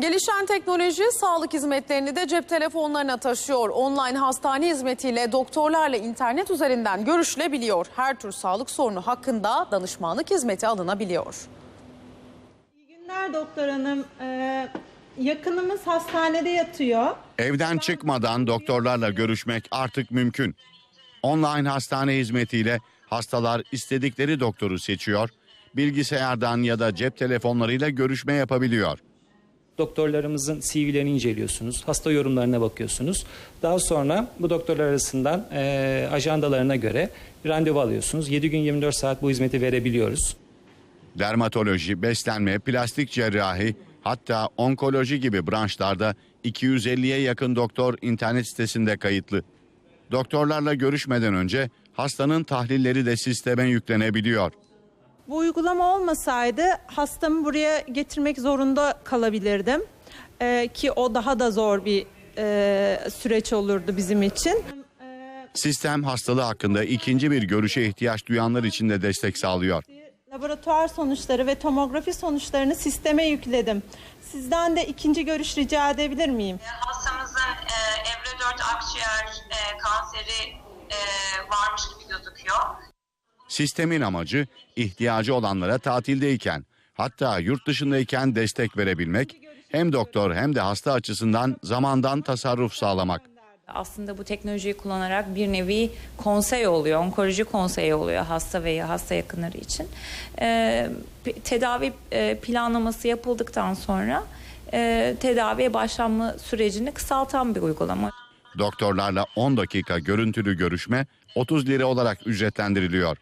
Gelişen teknoloji sağlık hizmetlerini de cep telefonlarına taşıyor. Online hastane hizmetiyle doktorlarla internet üzerinden görüşülebiliyor. Her tür sağlık sorunu hakkında danışmanlık hizmeti alınabiliyor. İyi günler doktor hanım. Ee, yakınımız hastanede yatıyor. Evden çıkmadan doktorlarla görüşmek artık mümkün. Online hastane hizmetiyle hastalar istedikleri doktoru seçiyor, bilgisayardan ya da cep telefonlarıyla görüşme yapabiliyor. Doktorlarımızın CV'lerini inceliyorsunuz, hasta yorumlarına bakıyorsunuz. Daha sonra bu doktorlar arasından eee, ajandalarına göre randevu alıyorsunuz. 7 gün 24 saat bu hizmeti verebiliyoruz. Dermatoloji, beslenme, plastik cerrahi, hatta onkoloji gibi branşlarda 250'ye yakın doktor internet sitesinde kayıtlı. Doktorlarla görüşmeden önce hastanın tahlilleri de sisteme yüklenebiliyor. Bu uygulama olmasaydı hastamı buraya getirmek zorunda kalabilirdim. Ee, ki o daha da zor bir e, süreç olurdu bizim için. Sistem hastalığı hakkında ikinci bir görüşe ihtiyaç duyanlar için de destek sağlıyor. Laboratuvar sonuçları ve tomografi sonuçlarını sisteme yükledim. Sizden de ikinci görüş rica edebilir miyim? hastamızın e, evre 4 akciğer e, kanseri e, varmış. Sistemin amacı ihtiyacı olanlara tatildeyken hatta yurt dışındayken destek verebilmek hem doktor hem de hasta açısından zamandan tasarruf sağlamak. Aslında bu teknolojiyi kullanarak bir nevi konsey oluyor, onkoloji konseyi oluyor hasta veya hasta yakınları için. Ee, tedavi e, planlaması yapıldıktan sonra e, tedaviye başlanma sürecini kısaltan bir uygulama. Doktorlarla 10 dakika görüntülü görüşme 30 lira olarak ücretlendiriliyor.